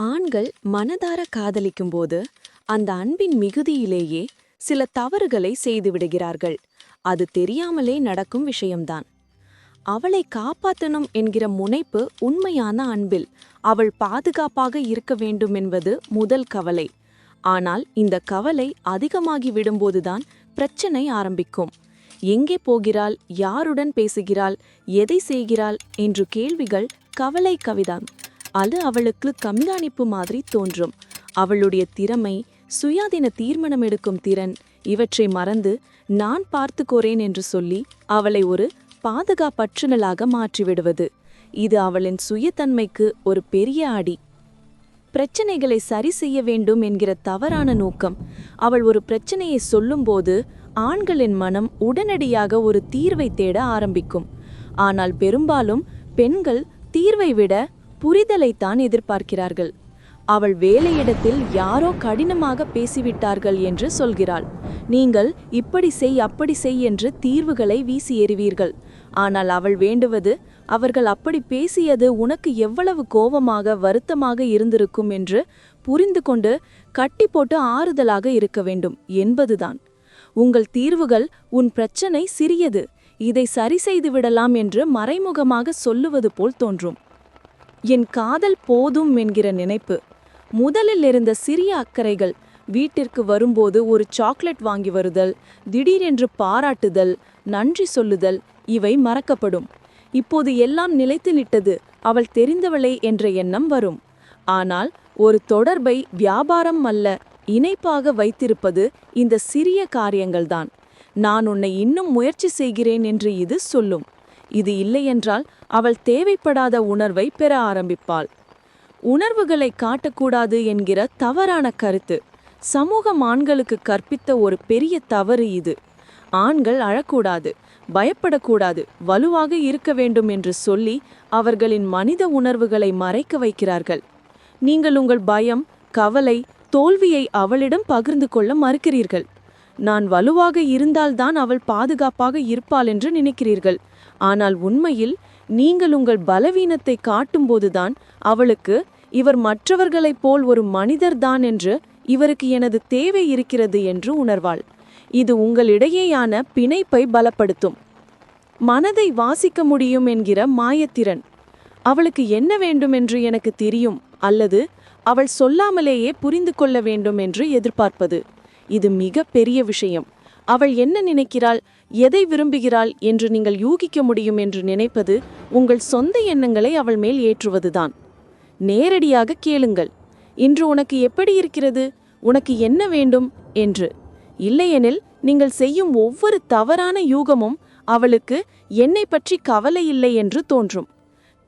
ஆண்கள் மனதார காதலிக்கும்போது அந்த அன்பின் மிகுதியிலேயே சில தவறுகளை செய்துவிடுகிறார்கள் அது தெரியாமலே நடக்கும் விஷயம்தான். அவளை காப்பாற்றணும் என்கிற முனைப்பு உண்மையான அன்பில் அவள் பாதுகாப்பாக இருக்க வேண்டும் என்பது முதல் கவலை. ஆனால் இந்த கவலை அதிகமாகி விடும்போதுதான் பிரச்சனை ஆரம்பிக்கும். எங்கே போகிறாள்? யாருடன் பேசுகிறாள்? எதை செய்கிறாள்? என்று கேள்விகள் கவலை கவிதான். அது அவளுக்கு கண்காணிப்பு மாதிரி தோன்றும். அவளுடைய திறமை சுயாதீன தீர்மானம் எடுக்கும் திறன் இவற்றை மறந்து நான் பார்த்துக்கோறேன் என்று சொல்லி அவளை ஒரு பாதுகாப்பற்றுநலாக மாற்றிவிடுவது. இது அவளின் சுயத்தன்மைக்கு ஒரு பெரிய அடி. பிரச்சனைகளை சரி செய்ய வேண்டும் என்கிற தவறான நோக்கம். அவள் ஒரு பிரச்சனையை சொல்லும்போது ஆண்களின் மனம் உடனடியாக ஒரு தீர்வை தேட ஆரம்பிக்கும். ஆனால் பெரும்பாலும் பெண்கள் தீர்வை விட புரிதலைத்தான் எதிர்பார்க்கிறார்கள். அவள் வேலையிடத்தில் யாரோ கடினமாக பேசிவிட்டார்கள் என்று சொல்கிறாள். நீங்கள் இப்படி செய் அப்படி செய் என்று தீர்வுகளை வீசி எறிவீர்கள். ஆனால் அவள் வேண்டுவது அவர்கள் அப்படி பேசியது உனக்கு எவ்வளவு கோபமாக வருத்தமாக இருந்திருக்கும் என்று புரிந்து கொண்டு கட்டி போட்டு ஆறுதலாக இருக்க வேண்டும் என்பதுதான். உங்கள் தீர்வுகள் உன் பிரச்சனை சிறியது. இதை சரி செய்து விடலாம் என்று மறைமுகமாக சொல்லுவது போல் தோன்றும். என் காதல் போதும் என்கிற நினைப்பு. முதலில் இருந்த சிறிய அக்கறைகள் வீட்டிற்கு வரும்போது ஒரு சாக்லேட் வாங்கி வருதல் திடீரென்று பாராட்டுதல் நன்றி சொல்லுதல் இவை மறக்கப்படும். இப்போது எல்லாம் நிலைத்து நிட்டது அவள் தெரிந்தவளே என்ற எண்ணம் வரும். ஆனால் ஒரு தொடர்பை வியாபாரம் அல்ல இணைப்பாக வைத்திருப்பது இந்த சிறிய காரியங்கள்தான். நான் உன்னை இன்னும் முயற்சி செய்கிறேன் என்று இது சொல்லும். இது இல்லையென்றால் அவள் தேவைப்படாத உணர்வை பெற ஆரம்பிப்பாள். உணர்வுகளை காட்டக்கூடாது என்கிற தவறான கருத்து. சமூகம் ஆண்களுக்கு கற்பித்த ஒரு பெரிய தவறு இது. ஆண்கள் அழக்கூடாது பயப்படக்கூடாது வலுவாக இருக்க வேண்டும் என்று சொல்லி அவர்களின் மனித உணர்வுகளை மறைக்க வைக்கிறார்கள். நீங்கள் உங்கள் பயம் கவலை தோல்வியை அவளிடம் பகிர்ந்து கொள்ள மறுக்கிறீர்கள். நான் வலுவாக இருந்தால்தான் அவள் பாதுகாப்பாக இருப்பாள் என்று நினைக்கிறீர்கள். ஆனால் உண்மையில் நீங்கள் உங்கள் பலவீனத்தை காட்டும்போதுதான் அவளுக்கு இவர் மற்றவர்களைப் போல் ஒரு மனிதர்தான் என்று இவருக்கு எனது தேவை இருக்கிறது என்று உணர்வாள். இது உங்களிடையேயான பிணைப்பை பலப்படுத்தும். மனதை வாசிக்க முடியும் என்கிற மாயத்திறன். அவளுக்கு என்ன வேண்டும் என்று எனக்கு தெரியும் அல்லது அவள் சொல்லாமலேயே புரிந்து கொள்ள வேண்டும் என்று எதிர்பார்ப்பது. இது மிக பெரிய விஷயம். அவள் என்ன நினைக்கிறாள்? எதை விரும்புகிறாள் என்று நீங்கள் யூகிக்க முடியும் என்று நினைப்பது உங்கள் சொந்த எண்ணங்களை அவள் மேல் ஏற்றுவதுதான். நேரடியாக கேளுங்கள். இன்று உனக்கு எப்படி இருக்கிறது? உனக்கு என்ன வேண்டும்? என்று. இல்லையெனில் நீங்கள் செய்யும் ஒவ்வொரு தவறான யூகமும் அவளுக்கு என்னை பற்றி கவலை இல்லை என்று தோன்றும்.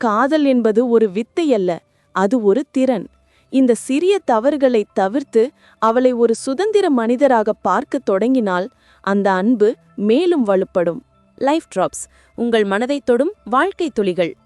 காதல் என்பது ஒரு வித்தை அல்ல அது ஒரு திறன். இந்த சிறிய தவறுகளை தவிர்த்து அவளை ஒரு சுதந்திர மனிதராக பார்க்க தொடங்கினால் அந்த அன்பு மேலும் வலுப்படும். Life drops. உங்கள் மனதைத் தொடும் வாழ்க்கை துளிகள்.